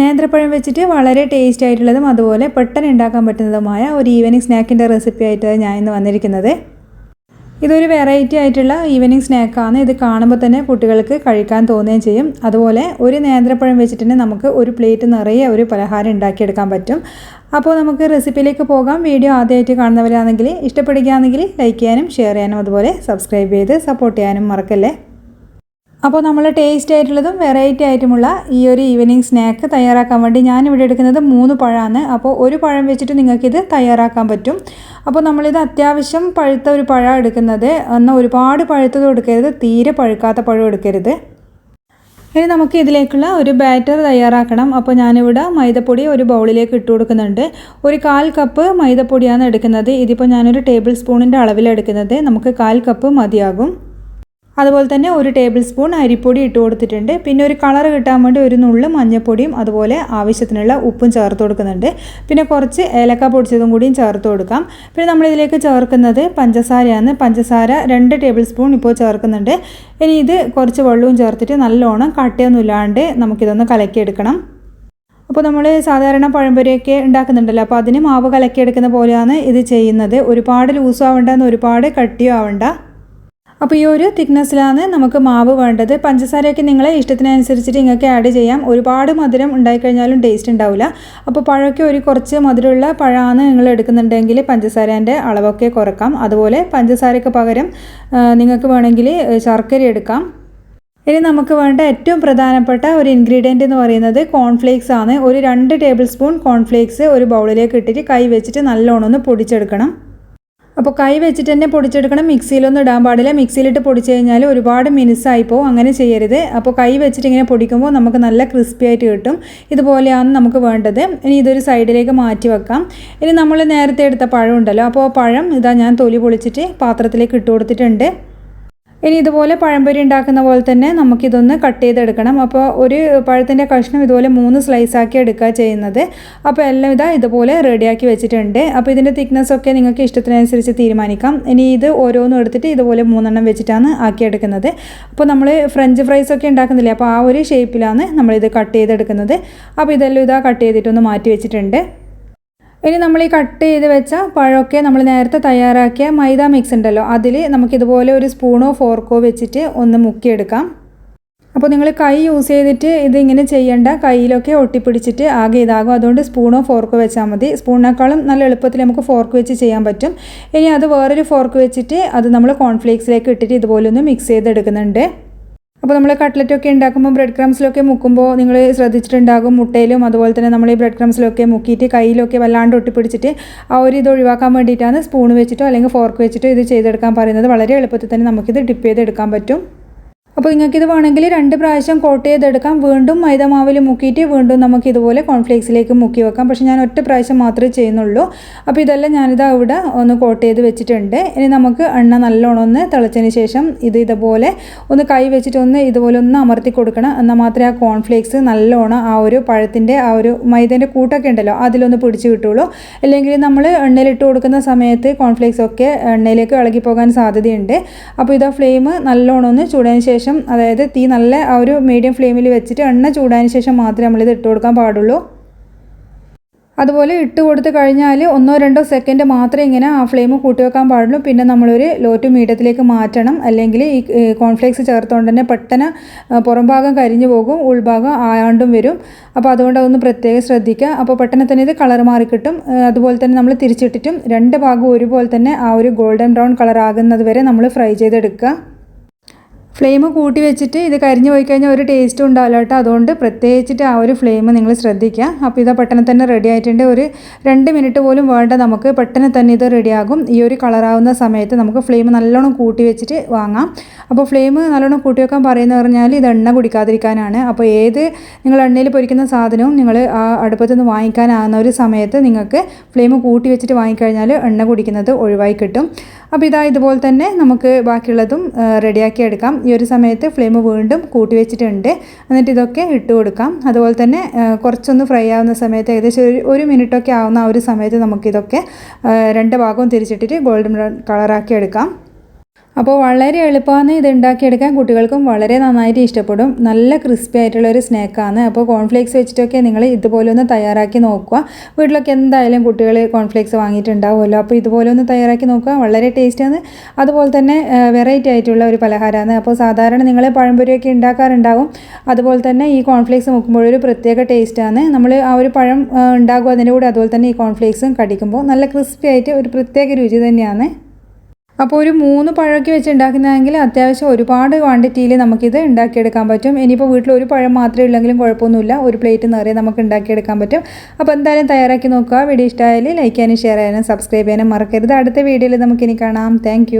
നേന്ത്രപ്പഴം വെച്ചിട്ട് വളരെ ടേസ്റ്റ് ആയിട്ടുള്ളതും അതുപോലെ പെട്ടെന്ന് ഉണ്ടാക്കാൻ പറ്റുന്നതുമായ ഒരു ഈവനിങ് സ്നാക്കിന്റെ റെസിപ്പി ആയിട്ട് ഞാൻ ഇന്ന് വന്നിരിക്കുന്നത്. ഇതൊരു വെറൈറ്റി ആയിട്ടുള്ള ഈവനിങ് സ്നാക്കാണ് ഇത് കാണുമ്പോൾ തന്നെ കുട്ടികൾക്ക് കഴിക്കാൻ തോന്നുകയും ചെയ്യും. അതുപോലെ ഒരു നേന്ത്രപ്പഴം വെച്ചിട്ട് തന്നെ നമുക്ക് ഒരു പ്ലേറ്റ് നിറയെ ഒരു പലഹാരം ഉണ്ടാക്കിയെടുക്കാൻ പറ്റും. അപ്പോൾ നമുക്ക് റെസിപ്പിയിലേക്ക് പോകാം. വീഡിയോ ആദ്യമായിട്ട് കാണുന്നവരാണെങ്കിൽ ഇഷ്ടപ്പെടുകയാണെങ്കിൽ ലൈക്ക് ചെയ്യാനും ഷെയർ ചെയ്യാനും അതുപോലെ സബ്സ്ക്രൈബ് ചെയ്ത് സപ്പോർട്ട് ചെയ്യാനും മറക്കല്ലേ? അപ്പോൾ നമ്മൾ ടേസ്റ്റ് ആയിട്ടുള്ളതും വെറൈറ്റി ആയിട്ടുമുള്ള ഈ ഒരു ഈവനിങ് സ്നാക്ക് തയ്യാറാക്കാൻ വേണ്ടി ഞാനിവിടെ എടുക്കുന്നത് മൂന്ന് പഴമാണ്. അപ്പോൾ ഒരു പഴം വെച്ചിട്ട് നിങ്ങൾക്കിത് തയ്യാറാക്കാൻ പറ്റും. അപ്പോൾ നമ്മളിത് അത്യാവശ്യം പഴുത്ത ഒരു പഴം എടുക്കുന്നത്. എന്നാൽ ഒരുപാട് പഴുത്തതും എടുക്കരുത്. തീരെ പഴുക്കാത്ത പഴം എടുക്കരുത്. ഇനി നമുക്ക് ഇതിലേക്കുള്ള ഒരു ബാറ്റർ തയ്യാറാക്കണം. അപ്പോൾ ഞാനിവിടെ മൈദപ്പൊടി ഒരു ബൗളിലേക്ക് ഇട്ട് കൊടുക്കുന്നുണ്ട്. ഒരു കാൽ കപ്പ് മൈദപ്പൊടിയാണ് എടുക്കുന്നത്. ഇതിപ്പോൾ ഞാനൊരു ടേബിൾ സ്പൂണിന്റെ അളവിലെടുക്കുന്നത് നമുക്ക് കാൽ കപ്പ് മതിയാകും. അതുപോലെ തന്നെ ഒരു ടേബിൾ സ്പൂൺ അരിപ്പൊടി ഇട്ട് കൊടുത്തിട്ടുണ്ട്. പിന്നെ ഒരു കളർ കിട്ടാൻ വേണ്ടി ഒരു നുള്ളു മഞ്ഞൾപ്പൊടിയും അതുപോലെ ആവശ്യത്തിനുള്ള ഉപ്പും ചേർത്ത് കൊടുക്കുന്നുണ്ട്. പിന്നെ കുറച്ച് ഏലക്ക പൊടിച്ചതും കൂടിയും ചേർത്ത് കൊടുക്കാം. പിന്നെ നമ്മളിതിലേക്ക് ചേർക്കുന്നത് പഞ്ചസാരയാണ്. പഞ്ചസാര രണ്ട് ടേബിൾ സ്പൂൺ ഇപ്പോൾ ചേർക്കുന്നുണ്ട്. ഇനി ഇത് കുറച്ച് വെള്ളവും ചേർത്തിട്ട് നല്ലോണം കട്ടയൊന്നും ഇല്ലാണ്ട് നമുക്കിതൊന്ന് കലക്കിയെടുക്കണം. അപ്പോൾ നമ്മൾ സാധാരണ പഴംപൊരിയൊക്കെ ഉണ്ടാക്കുന്നുണ്ടല്ലോ. അപ്പോൾ അതിന് മാവ് കലക്കിയെടുക്കുന്ന പോലെയാണ് ഇത് ചെയ്യുന്നത്. ഒരുപാട് ലൂസും ആവണ്ട ഒരുപാട് കട്ടിയും ആവണ്ട. അപ്പോൾ ഈ ഒരു തിക്നെസ്സിലാണ് നമുക്ക് മാവ് വേണ്ടത്. പഞ്ചസാരയൊക്കെ നിങ്ങളെ ഇഷ്ടത്തിനനുസരിച്ചിട്ട് നിങ്ങൾക്ക് ആഡ് ചെയ്യാം. ഒരുപാട് മധുരം ഉണ്ടായിക്കഴിഞ്ഞാലും ടേസ്റ്റ് ഉണ്ടാവില്ല അപ്പോൾ പഴമൊക്കെ ഒരു കുറച്ച് മധുരമുള്ള പഴമാണ് നിങ്ങൾ എടുക്കുന്നുണ്ടെങ്കിൽ പഞ്ചസാരേന്റെ അളവൊക്കെ കുറക്കാം. അതുപോലെ പഞ്ചസാരയ്ക്ക് പകരം നിങ്ങൾക്ക് വേണമെങ്കിൽ ശർക്കര എടുക്കാം. ഇനി നമുക്ക് വേണ്ട ഏറ്റവും പ്രധാനപ്പെട്ട ഒരു ഇൻഗ്രീഡിയന്റ് എന്ന് പറയുന്നത് കോൺഫ്ലേക്സ് ആണ്. ഒരു രണ്ട് ടേബിൾ സ്പൂൺ കോൺഫ്ലേക്സ് ഒരു ബൗളിലേക്ക് ഇട്ടിട്ട് കൈ വെച്ചിട്ട് നല്ലോണം ഒന്ന് പൊടിച്ചെടുക്കണം. അപ്പോൾ കൈ വെച്ചിട്ട് തന്നെ പൊടിച്ചെടുക്കണം. മിക്സിയിലൊന്നും ഇടാൻ പാടില്ല. മിക്സിയിലിട്ട് പൊടിച്ചു കഴിഞ്ഞാൽ ഒരുപാട് പോകും അങ്ങനെ ചെയ്യരുത്. അപ്പോൾ കൈ വെച്ചിട്ട് ഇങ്ങനെ പൊടിക്കുമ്പോൾ നമുക്ക് നല്ല ക്രിസ്പി ആയിട്ട് കിട്ടും. ഇതുപോലെയാണ് നമുക്ക് വേണ്ടത്. ഇനി ഇതൊരു സൈഡിലേക്ക് മാറ്റി വെക്കാം. ഇനി നമ്മൾ നേരത്തെ എടുത്ത പഴം ഉണ്ടല്ലോ. അപ്പോൾ പഴം ഇതാ ഞാൻ തൊലി പൊളിച്ചിട്ട് പാത്രത്തിലേക്ക് ഇട്ട് കൊടുത്തിട്ടുണ്ട്. ഇനി ഇതുപോലെ പഴംപൊരി ഉണ്ടാക്കുന്ന പോലെ തന്നെ നമുക്കിതൊന്ന് കട്ട് ചെയ്തെടുക്കണം. അപ്പോൾ ഒരു പഴത്തിന്റെ കഷ്ണം ഇതുപോലെ മൂന്ന് സ്ലൈസാക്കി എടുക്കുക ചെയ്യുന്നത്. അപ്പോൾ എല്ലാം ഇതാ ഇതുപോലെ റെഡിയാക്കി വെച്ചിട്ടുണ്ട്. അപ്പോൾ ഇതിന്റെ തിക്നെസ് ഒക്കെ നിങ്ങൾക്ക് ഇഷ്ടത്തിനനുസരിച്ച് തീരുമാനിക്കാം. ഇനി ഇത് ഓരോന്നും എടുത്തിട്ട് ഇതുപോലെ മൂന്നെണ്ണം വെച്ചിട്ടാണ് ആക്കിയെടുക്കുന്നത് അപ്പോൾ നമ്മൾ ഫ്രഞ്ച് ഫ്രൈസ് ഒക്കെ ഉണ്ടാക്കുന്നില്ലേ? അപ്പോൾ ആ ഒരു ഷേപ്പിലാണ് നമ്മളിത് കട്ട് ചെയ്തെടുക്കുന്നത്. അപ്പോൾ ഇതെല്ലാം ഇതാ കട്ട് ചെയ്തിട്ടൊന്ന് മാറ്റി വെച്ചിട്ടുണ്ട്. ഇനി നമ്മൾ ഈ കട്ട് ചെയ്ത് വെച്ച പഴമൊക്കെ നമ്മൾ നേരത്തെ തയ്യാറാക്കിയ മൈദ മിക്സ് ഉണ്ടല്ലോ അതിൽ നമുക്കിതുപോലെ ഒരു സ്പൂണോ ഫോർക്കോ വെച്ചിട്ട് ഒന്ന് മുക്കിയെടുക്കാം. അപ്പോൾ നിങ്ങൾ കൈ യൂസ് ചെയ്തിട്ട് ഇതിങ്ങനെ ചെയ്യേണ്ട കയ്യിലൊക്കെ ഒട്ടിപ്പിടിച്ചിട്ട് ആകെ ഇതാകും. അതുകൊണ്ട് സ്പൂണോ ഫോർക്കോ വെച്ചാൽ മതി. സ്പൂണിനേക്കാളും നല്ല എളുപ്പത്തിൽ നമുക്ക് ഫോർക്ക് വെച്ച് ചെയ്യാൻ പറ്റും. ഇനി അത് വേറൊരു ഫോർക്ക് വെച്ചിട്ട് അത് നമ്മൾ കോൺഫ്ലേക്സിലേക്ക് ഇട്ടിട്ട് ഇതുപോലെ ഒന്ന് മിക്സ് ചെയ്തെടുക്കുന്നുണ്ട്. അപ്പോൾ നമ്മൾ കട്ട്ലറ്റൊക്കെ ഉണ്ടാക്കുമ്പോൾ ബ്രെഡ് ക്രംസിലൊക്കെ മുക്കുമ്പോൾ നിങ്ങൾ ശ്രദ്ധിച്ചിട്ടുണ്ടാകും മുട്ടയിലും അതുപോലെ തന്നെ നമ്മൾ ഈ ബ്രെഡ് ക്രംസിലൊക്കെ മുക്കിയിട്ട് കയ്യിലൊക്കെ വല്ലാണ്ട് ഒട്ടിപ്പിടിച്ചിട്ട് ആ ഒരു ഇത് ഒഴിവാക്കാൻ വേണ്ടിയിട്ടാണ് സ്പൂൺ വെച്ചിട്ടോ അല്ലെങ്കിൽ ഫോർക്ക് വെച്ചിട്ടോ ഇത് ചെയ്തെടുക്കാൻ പറയുന്നത്. വളരെ എളുപ്പത്തിൽ തന്നെ നമുക്കിത് ഡിപ്പ് ചെയ്തെടുക്കാൻ പറ്റും. അപ്പോൾ നിങ്ങൾക്കിത് വേണമെങ്കിൽ രണ്ട് പ്രാവശ്യം കോട്ട് ചെയ്തെടുക്കാം. വീണ്ടും മൈദമാവിൽ മുക്കിയിട്ട് വീണ്ടും നമുക്ക് ഇതുപോലെ കോൺഫ്ലേക്സിലേക്ക് മുക്കി വെക്കാം. പക്ഷേ ഞാൻ ഒറ്റ പ്രാവശ്യം മാത്രമേ ചെയ്യുന്നുള്ളൂ. അപ്പോൾ ഇതെല്ലാം ഞാനിതാ ഇവിടെ ഒന്ന് കോട്ട് ചെയ്ത് വെച്ചിട്ടുണ്ട്. ഇനി നമുക്ക് എണ്ണ നല്ലോണം ഒന്ന് തിളച്ചതിന് ശേഷം ഇത് ഇതുപോലെ ഒന്ന് കൈ വെച്ചിട്ട് ഒന്ന് ഇതുപോലെ ഒന്ന് അമർത്തി കൊടുക്കണം. എന്നാൽ മാത്രമേ ആ കോൺഫ്ലേക്സ് നല്ലോണം ആ ഒരു പഴത്തിന്റെ ആ ഒരു മൈദേന്റെ കൂട്ടൊക്കെ ഉണ്ടല്ലോ അതിലൊന്ന് പിടിച്ച് കിട്ടുള്ളൂ അല്ലെങ്കിൽ നമ്മൾ എണ്ണയിലിട്ട് കൊടുക്കുന്ന സമയത്ത് കോൺഫ്ലേക്സ് ഒക്കെ എണ്ണയിലേക്ക് ഇളകി പോകാൻ സാധ്യതയുണ്ട്. അപ്പോൾ ഇതാ ഫ്ലെയിം നല്ലോണം ഒന്ന് ചൂടതിന് ശേഷം ശേഷം അതായത് തീ നല്ല ആ ഒരു മീഡിയം ഫ്ലെയിമിൽ വെച്ചിട്ട് എണ്ണ ചൂടായതിന് ശേഷം മാത്രമേ നമ്മളിത് ഇട്ട് കൊടുക്കാൻ പാടുള്ളൂ. അതുപോലെ ഇട്ട് കൊടുത്ത് കഴിഞ്ഞാൽ ഒന്നോ രണ്ടോ സെക്കൻഡ് മാത്രമേ ഇങ്ങനെ ആ ഫ്ലെയിം കൂട്ടി വെക്കാൻ പാടുള്ളൂ. പിന്നെ നമ്മളൊരു ലോ ടു മീഡിയത്തിലേക്ക് മാറ്റണം. അല്ലെങ്കിൽ ഈ കോൺഫ്ലേക്സ് ചേർത്തുകൊണ്ട് തന്നെ പെട്ടെന്ന് പുറംഭാഗം കരിഞ്ഞു പോകും ഉൾഭാഗം ആയാണ്ടും വരും. അപ്പോൾ അതുകൊണ്ട് അതൊന്ന് പ്രത്യേകം ശ്രദ്ധിക്കുക. അപ്പോൾ പെട്ടെന്ന് തന്നെ ഇത് കളർ മാറി കിട്ടും. അതുപോലെ തന്നെ നമ്മൾ തിരിച്ചിട്ടിട്ടും രണ്ട് ഭാഗവും ഒരുപോലെ തന്നെ ആ ഒരു ഗോൾഡൻ ബ്രൗൺ കളർ ആകുന്നത് വരെ നമ്മൾ ഫ്രൈ ചെയ്തെടുക്കുക. ഫ്ലെയിം കൂട്ടി വെച്ചിട്ട് ഇത് കരിഞ്ഞു പോയി കഴിഞ്ഞാൽ ഒരു ടേസ്റ്റും ഉണ്ടാവില്ല കേട്ടോ. അതുകൊണ്ട് പ്രത്യേകിച്ചിട്ട് ആ ഒരു ഫ്ലെയിം നിങ്ങൾ ശ്രദ്ധിക്കുക. അപ്പോൾ ഇത് പെട്ടെന്ന് തന്നെ റെഡി ആയിട്ടുണ്ട്. ഒരു രണ്ട് മിനിറ്റ് പോലും വേണ്ട നമുക്ക് പെട്ടെന്ന് തന്നെ ഇത് റെഡിയാകും ഈ ഒരു കളറാവുന്ന സമയത്ത് നമുക്ക് ഫ്ലെയിം നല്ലോണം കൂട്ടി വെച്ചിട്ട് വാങ്ങാം. അപ്പോൾ ഫ്ലെയിം നല്ലോണം കൂട്ടി വെക്കാൻ പറയുന്നത് പറഞ്ഞാൽ ഇത് എണ്ണ കുടിക്കാതിരിക്കാനാണ്. അപ്പോൾ ഏത് നിങ്ങൾ എണ്ണയിൽ പൊരിക്കുന്ന സാധനവും നിങ്ങൾ ആ അടുപ്പത്ത് നിന്ന് വാങ്ങിക്കാനാകുന്ന ഒരു സമയത്ത് നിങ്ങൾക്ക് ഫ്ലെയിം കൂട്ടി വെച്ചിട്ട് വാങ്ങിക്കഴിഞ്ഞാൽ എണ്ണ കുടിക്കുന്നത് ഒഴിവായി കിട്ടും. അപ്പോൾ ഇതാ ഇതുപോലെ തന്നെ നമുക്ക് ബാക്കിയുള്ളതും റെഡിയാക്കി എടുക്കാം. ഈ ഒരു സമയത്ത് ഫ്ലെയിം വീണ്ടും കൂട്ടി വെച്ചിട്ടുണ്ട്. എന്നിട്ട് ഇതൊക്കെ ഇട്ട് കൊടുക്കാം. അതുപോലെ തന്നെ കുറച്ചൊന്ന് ഫ്രൈ ആവുന്ന സമയത്ത് ഏകദേശം ഒരു ഒരു മിനിറ്റൊക്കെ ആവുന്ന ആ ഒരു സമയത്ത് നമുക്കിതൊക്കെ രണ്ട് ഭാഗവും തിരിച്ചിട്ടിട്ട് ഗോൾഡൻ ബ്രൗൺ കളറാക്കി എടുക്കാം. അപ്പോൾ വളരെ എളുപ്പമാണ് ഇത് ഉണ്ടാക്കിയെടുക്കാൻ. കുട്ടികൾക്കും വളരെ നന്നായിട്ട് ഇഷ്ടപ്പെടും. നല്ല ക്രിസ്പി ആയിട്ടുള്ള ഒരു സ്നാക്കാണ് അപ്പോൾ കോൺഫ്ലേക്സ് വെച്ചിട്ടൊക്കെ നിങ്ങൾ ഇതുപോലെ ഒന്ന് തയ്യാറാക്കി നോക്കുക. വീട്ടിലൊക്കെ എന്തായാലും കുട്ടികൾ കോൺഫ്ലേക്സ് വാങ്ങിയിട്ടുണ്ടാവുമല്ലോ. അപ്പോൾ ഇതുപോലെ ഒന്ന് തയ്യാറാക്കി നോക്കുക. വളരെ ടേസ്റ്റാണ് അതുപോലെ തന്നെ വെറൈറ്റി ആയിട്ടുള്ള ഒരു പലഹാരമാണ്. അപ്പോൾ സാധാരണ നിങ്ങൾ പഴംപൊരിയൊക്കെ ഉണ്ടാക്കാറുണ്ടാവും. അതുപോലെ തന്നെ ഈ കോൺഫ്ലേക്സ് നോക്കുമ്പോൾ ഒരു പ്രത്യേക ടേസ്റ്റാണ് നമ്മൾ ആ ഒരു പഴം ഉണ്ടാകും. അതിന്റെ കൂടെ അതുപോലെ തന്നെ ഈ കോൺഫ്ലേക്സും കടിക്കുമ്പോൾ നല്ല ക്രിസ്പി ആയിട്ട് ഒരു പ്രത്യേക രുചി തന്നെയാണ്. അപ്പോൾ ഒരു മൂന്ന് പഴമൊക്കെ വെച്ച് ഉണ്ടാക്കുന്നതെങ്കിൽ അത്യാവശ്യം ഒരുപാട് ക്വാണ്ടിറ്റിയിൽ നമുക്കിത് ഉണ്ടാക്കിയെടുക്കാൻ പറ്റും. ഇനിയിപ്പോൾ വീട്ടിൽ ഒരു പഴം മാത്രമേ ഉള്ളെങ്കിലും കുഴപ്പമൊന്നുമില്ല. ഒരു പ്ലേറ്റ് നിറയെ നമുക്ക് ഉണ്ടാക്കിയെടുക്കാൻ പറ്റും. അപ്പോൾ എന്തായാലും തയ്യാറാക്കി നോക്കുക. വീഡിയോ ഇഷ്ടമായാലും ലൈക്ക് ചെയ്യാനും ഷെയർ ചെയ്യാനും സബ്സ്ക്രൈബ് ചെയ്യാനും മറക്കരുത്. അടുത്ത വീഡിയോയിൽ നമുക്കിനി കാണാം. താങ്ക്